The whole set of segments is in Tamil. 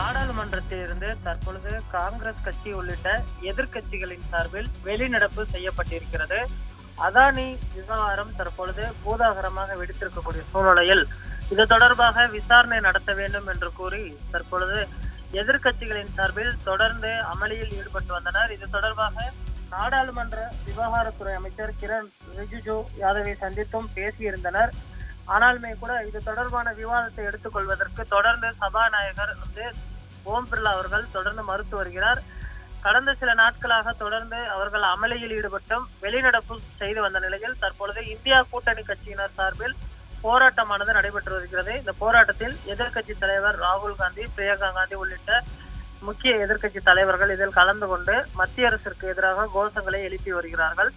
நாடாளுமன்றத்திலிருந்து தற்பொழுது காங்கிரஸ் கட்சி உள்ளிட்ட எதிர்க்கட்சிகளின் சார்பில் வெளிநடப்பு செய்யப்பட்டிருக்கிறது. அதானி விவகாரம் தற்பொழுது பூதாகரமாக வெடித்திருக்கக்கூடிய சூழ்நிலையில் இது தொடர்பாக விசாரணை நடத்த வேண்டும் என்று கூறி தற்பொழுது எதிர்க்கட்சிகளின் சார்பில் தொடர்ந்து அமளியில் ஈடுபட்டு வந்தனர். இது தொடர்பாக நாடாளுமன்ற விவகாரத்துறை அமைச்சர் கிரண் ரிஜிஜு யாதவை சந்தித்தும் பேசியிருந்தனர். ஆனாலுமே கூட இது தொடர்பான விவாதத்தை எடுத்துக்கொள்வதற்கு தொடர்ந்து சபாநாயகர் வந்து ஓம் பிர்லா அவர்கள் தொடர்ந்து மறுத்து வருகிறார். கடந்த சில நாட்களாக தொடர்ந்து அவர்கள் அமளியில் ஈடுபட்டும் வெளிநடப்பு செய்து வந்த நிலையில் தற்பொழுது இந்தியா கூட்டணி கட்சியினர் சார்பில் போராட்டமானது நடைபெற்று வருகிறது. இந்த போராட்டத்தில் எதிர்க்கட்சி தலைவர் ராகுல் காந்தி பிரியங்கா காந்தி உள்ளிட்ட முக்கிய எதிர்க்கட்சி தலைவர்கள் இதில் கலந்து கொண்டு மத்திய அரசிற்கு எதிராக கோஷங்களை எழுப்பி வருகிறார்கள்.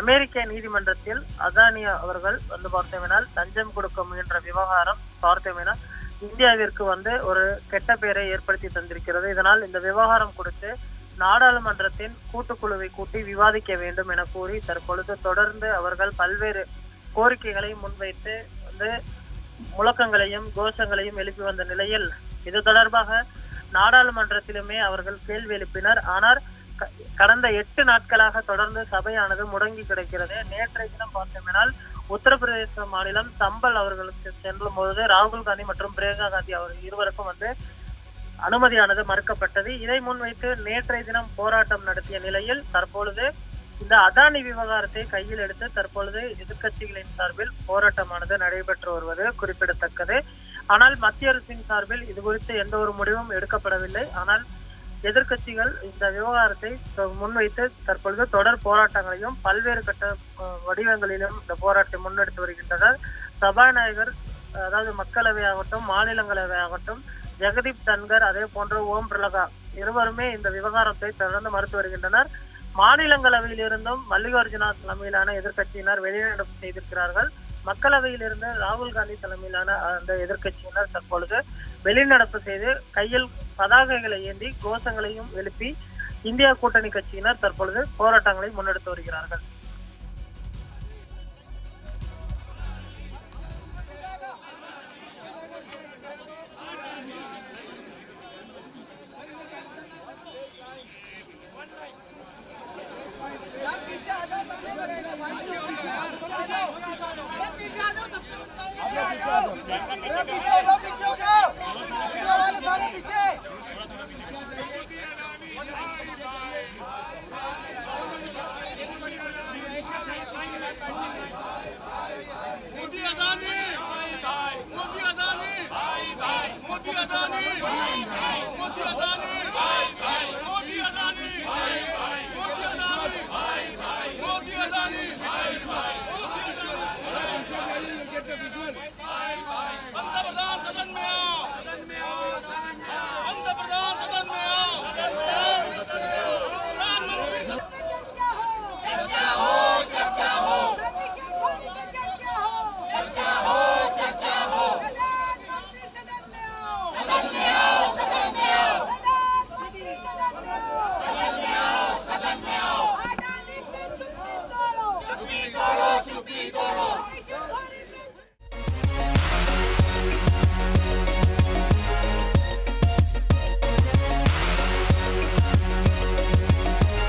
அமெரிக்க நீதிமன்றத்தில் அதானி அவர்கள் வந்து பார்த்தோமெனால் லஞ்சம் கொடுக்க முயன்ற விவகாரம் பார்த்தோமெனால் இந்தியாவிற்கு வந்து ஒரு கெட்ட பெயரை ஏற்படுத்தி தந்திருக்கிறது. இதனால் இந்த விவகாரம் குறித்து நாடாளுமன்றத்தின் கூட்டுக்குழுவை கூட்டி விவாதிக்க வேண்டும் என கூறி தற்பொழுது தொடர்ந்து அவர்கள் பல்வேறு கோரிக்கைகளை முன்வைத்து வந்து முழக்கங்களையும் கோஷங்களையும் எழுப்பி வந்த நிலையில் இது தொடர்பாக நாடாளுமன்றத்திலுமே அவர்கள் கேள்வி எழுப்பினர். ஆனால் க- கடந்த எட்டு நாட்களாக தொடர்ந்து சபையானது முடங்கி கிடக்கிறது. நேற்றைய தினம் பார்த்தோம்னால் உத்தரப்பிரதேச மாநிலம் சம்பல் அவர்களுக்கு செல்லும் பொழுது ராகுல் காந்தி மற்றும் பிரியங்கா காந்தி அவர்கள் இருவருக்கும் வந்து அனுமதியானது மறுக்கப்பட்டது. இதை முன்வைத்து நேற்றைய தினம் போராட்டம் நடத்திய நிலையில் தற்பொழுது இந்த அதானி விவகாரத்தை கையில் எடுத்து தற்பொழுது எதிர்க்கட்சிகளின் சார்பில் போராட்டமானது நடைபெற்று வருவது குறிப்பிடத்தக்கது. ஆனால் மத்திய அரசின் சார்பில் இது குறித்து எந்த ஒரு முடிவும் எடுக்கப்படவில்லை. ஆனால் எதிர்க்கட்சிகள் இந்த விவகாரத்தை தொ- முன்வைத்து தற்பொழுது தொடர் போராட்டங்களையும் பல்வேறு கட்ட வடிவங்களிலும் இந்த போராட்டத்தை முன்னெடுத்து வருகின்றனர். சபாநாயகர் அதாவது மக்களவை ஆகட்டும் மாநிலங்களவை ஆகட்டும் ஜெகதீப் தன்கர் அதே போன்று ஓம் பிரலகா இருவருமே இந்த விவகாரத்தை தொடர்ந்து மறுத்து வருகின்றனர். மாநிலங்களவையில் இருந்தும் மல்லிகார்ஜுனா தலைமையிலான எதிர்க்கட்சியினர் வெளிநடப்பு செய்திருக்கிறார்கள். மக்களவையில் இருந்து ராகுல் காந்தி தலைமையிலான அந்த எதிர்க்கட்சியினர் தற்பொழுது வெளிநடப்பு செய்து கையில் பதாகைகளை ஏந்தி கோஷங்களையும் எழுப்பி இந்தியா கூட்டணி கட்சியினர் தற்பொழுது போராட்டங்களை முன்னெடுத்து வருகிறார்கள் यार पीछे आ जाओ सब लोग अच्छे से वाइट से पीछे आ जाओ visual.